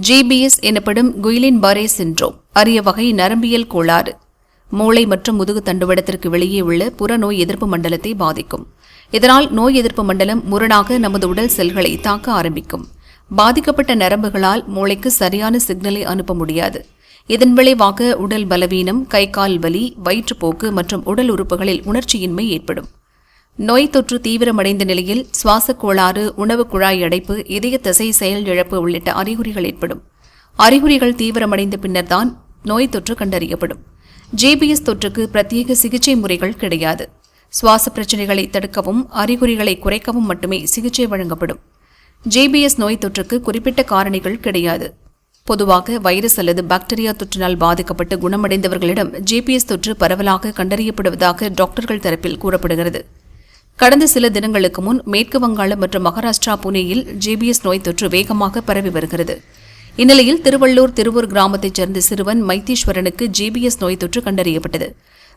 GPS எனப்படும் குயிலின் பாரே syndrome அரிய வகை நரம்பியல் கோளாறு. மூளை மற்றும் முதுகு தண்டுவடத்திற்கு வெளியே உள்ள புறநோய் எதிர்ப்பு மண்டலத்தை பாதிக்கும். இதனால் நோய் எதிர்ப்பு மண்டலம் முரணாக நமது உடல் செல்களை தாக்க ஆரம்பிக்கும். பாதிக்கப்பட்ட நரம்புகளால் மூளைக்கு சரியான சிக்னலை அனுப்ப முடியாது. இதன் விளைவாக உடல் பலவீனம் கை கால் வலி வயிற்றுப்போக்கு மற்றும் உடல் உறுப்புகளில் உணர்ச்சியின்மை ஏற்படும். நோய் தொற்று தீவிரமடைந்த நிலையில் சுவாசக் கோளாறு உணவுக் குழாய் அடைப்பு இதய தசை செயல் இழப்பு உள்ளிட்ட அறிகுறிகள் ஏற்படும். அறிகுறிகள் தீவிரமடைந்த பின்னர்தான் நோய் தொற்று கண்டறியப்படும். ஜேபிஎஸ் தொற்றுக்கு பிரத்யேக சிகிச்சை முறைகள் கிடையாது. சுவாச பிரச்சினைகளை தடுக்கவும் அறிகுறிகளை குறைக்கவும் மட்டுமே சிகிச்சை வழங்கப்படும். ஜேபிஎஸ் நோய் தொற்றுக்கு குறிப்பிட்ட காரணிகள் கிடையாது. பொதுவாக வைரஸ் அல்லது பாக்டீரியா தொற்றினால் பாதிக்கப்பட்டு குணமடைந்தவர்களிடம் ஜேபிஎஸ் தொற்று பரவலாக கண்டறியப்படுவதாக டாக்டர்கள் தரப்பில் கூறப்படுகிறது. கடந்த சில தினங்களுக்கு முன் மேற்கு வங்காளம் மற்றும் மகாராஷ்டிரா புனேயில் ஜிபிஎஸ் நோய் தொற்று வேகமாக பரவி வருகிறது. இந்நிலையில் திருவள்ளூர் திருவூர் கிராமத்தைச் சேர்ந்த சிறுவன் மைத்தீஸ்வரனுக்கு ஜிபிஎஸ் நோய் தொற்று கண்டறியப்பட்டது.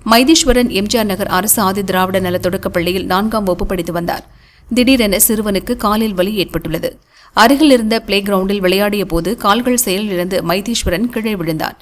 மைதீஸ்வரன் எம்ஜிஆர் நகர் அரசு ஆதி திராவிட நல தொடக்கப் பள்ளியில் நான்காம் வகுப்பு படித்து வந்தார். திடீரென சிறுவனுக்கு காலில் வலி ஏற்பட்டுள்ளது. அருகில் இருந்த பிளே கிரவுண்டில் விளையாடிய போது கால்கள் செயலிழந்து மைதீஸ்வரன் கீழே விழுந்தான்.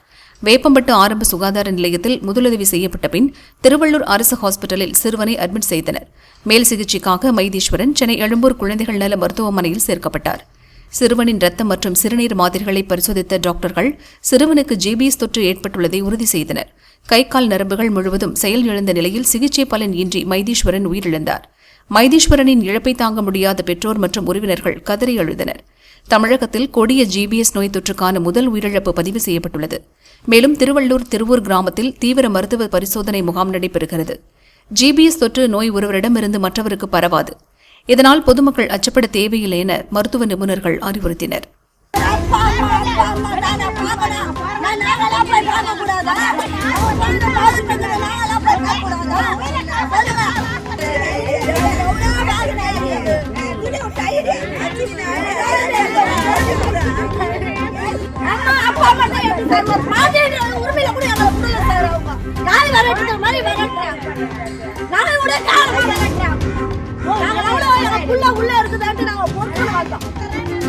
வேப்பம்பட்டு ஆரம்ப சுகாதார நிலையத்தில் முதலுதவி செய்யப்பட்ட பின் திருவள்ளூர் அரசு ஹாஸ்பிட்டலில் சிறுவனை அட்மிட் செய்தனர். மேல் சிகிச்சைக்காக மைதீஸ்வரன் சென்னை எழும்பூர் குழந்தைகள் நல மருத்துவமனையில் சேர்க்கப்பட்டார். சிறுவனின் ரத்தம் மற்றும் சிறுநீர் மாதிரிகளை பரிசோதித்த டாக்டர்கள் சிறுவனுக்கு ஜிபிஎஸ் தொற்று ஏற்பட்டுள்ளதை உறுதி செய்தனர். கை கால் நரம்புகள் முழுவதும் செயல் இழந்த நிலையில் சிகிச்சை பலன் இன்றி மைதீஸ்வரன் உயிரிழந்தார். மைதீஸ்வரனின் இழப்பை தாங்க முடியாத பெற்றோர் மற்றும் உறவினர்கள் கதறி அழுதனர். தமிழகத்தில் கொடிய ஜிபிஎஸ் நோய் தொற்றுக்கான முதல் உயிரிழப்பு பதிவு செய்யப்பட்டுள்ளது. மேலும் திருவள்ளூர் திருவூர் கிராமத்தில் தீவிர மருத்துவ பரிசோதனை முகாம் நடைபெறுகிறது. ஜிபிஎஸ் தொற்று நோய் ஒருவரிடமிருந்து மற்றவருக்கு பரவாது. இதனால் பொதுமக்கள் அச்சப்பட தேவையில்லை என மருத்துவ நிபுணர்கள் அறிவுறுத்தினர். சார் ஒரு பாட்டியோட உரிமையில கூட எங்களை விடல சார் அவங்க. நாய் விரட்டுற மாதிரி விரட்டுறாங்க. நாய் கூட